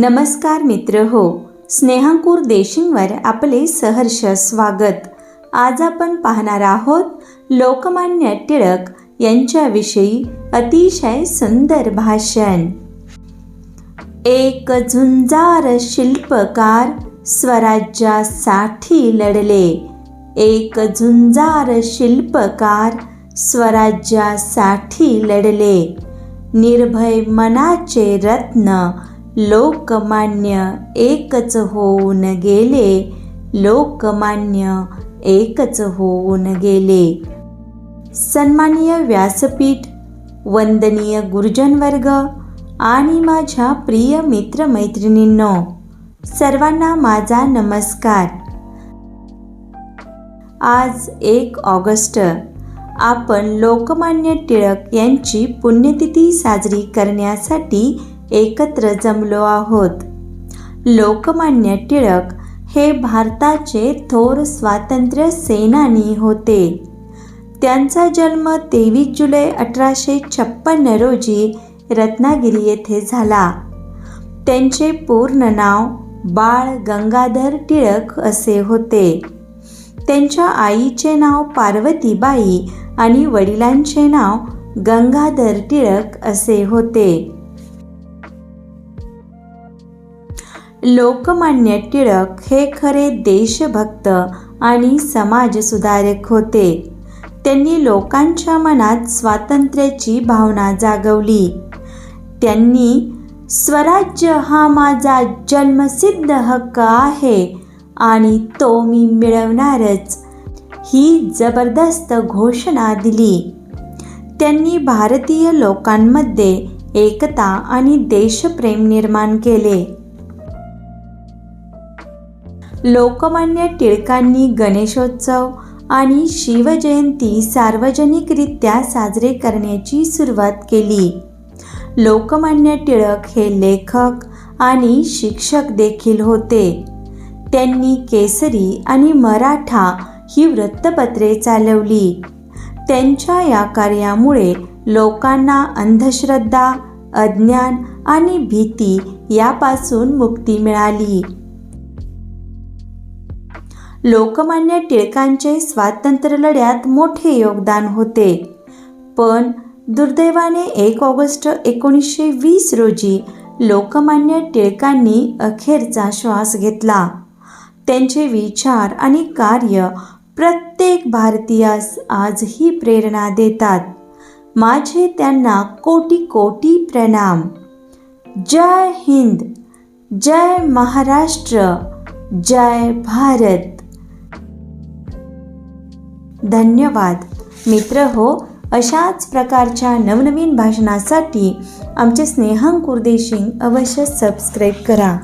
नमस्कार मित्र हो स्नेहांकूर देशिंगवर आपले सहर्ष स्वागत. आज आपण पाहणार आहोत लोकमान्य टिळक यांच्याविषयी अतिशय सुंदर भाषण. एक झुंजार शिल्पकार स्वराज्यासाठी लढले. एक झुंजार शिल्पकार स्वराज्यासाठी लढले. निर्भय मनाचे रत्न लोकमान्य एकच होऊन गेले. लोकमान्य एकच होऊन गेले. सन्माननीय व्यासपीठ वंदनीय गुरुजनवर्ग आणि माझ्या प्रिय मित्रमैत्रिणींनो सर्वांना माझा नमस्कार. आज एक ऑगस्ट आपण लोकमान्य टिळक यांची पुण्यतिथी साजरी करण्यासाठी एकत्र जमलो आहोत. लोकमान्य टिळक हे भारताचे थोर स्वातंत्र्य सेनानी होते. त्यांचा जन्म तेवीस जुलै अठराशे छप्पन्न रोजी रत्नागिरी येथे झाला. त्यांचे पूर्ण नाव बाळ गंगाधर टिळक असे होते. त्यांच्या आईचे नाव पार्वतीबाई आणि वडिलांचे नाव गंगाधर टिळक असे होते. लोकमान्य टिळक हे खरे देशभक्त आणि समाजसुधारक होते. त्यांनी लोकांच्या मनात स्वातंत्र्याची भावना जागवली. त्यांनी स्वराज्य हा माझा जन्मसिद्ध हक्क आहे आणि तो मी मिळवणारच ही जबरदस्त घोषणा दिली. त्यांनी भारतीय लोकांमध्ये एकता आणि देशप्रेम निर्माण केले. लोकमान्य टिळकांनी गणेशोत्सव आणि शिवजयंती सार्वजनिकरित्या साजरे करण्याची सुरुवात केली. लोकमान्य टिळक हे लेखक आणि शिक्षक देखील होते. त्यांनी केसरी आणि मराठा ही वृत्तपत्रे चालवली. त्यांच्या या कार्यामुळे लोकांना अंधश्रद्धा अज्ञान आणि भीती यापासून मुक्ती मिळाली. लोकमान्य टिळकांचे स्वातंत्र्य लढ्यात मोठे योगदान होते. पण दुर्दैवाने एक ऑगस्ट एकोणीसशे वीस रोजी लोकमान्य टिळकांनी अखेरचा श्वास घेतला. त्यांचे विचार आणि कार्य प्रत्येक भारतीयास आजही प्रेरणा देतात. माझे त्यांना कोटी कोटी प्रणाम. जय हिंद जय महाराष्ट्र जय भारत. धन्यवाद. मित्र हो अशाच प्रकारच्या नवनवीन भाषणासाठी आमचे स्नेहांकुर देशिंग अवश्य सबस्क्राईब करा.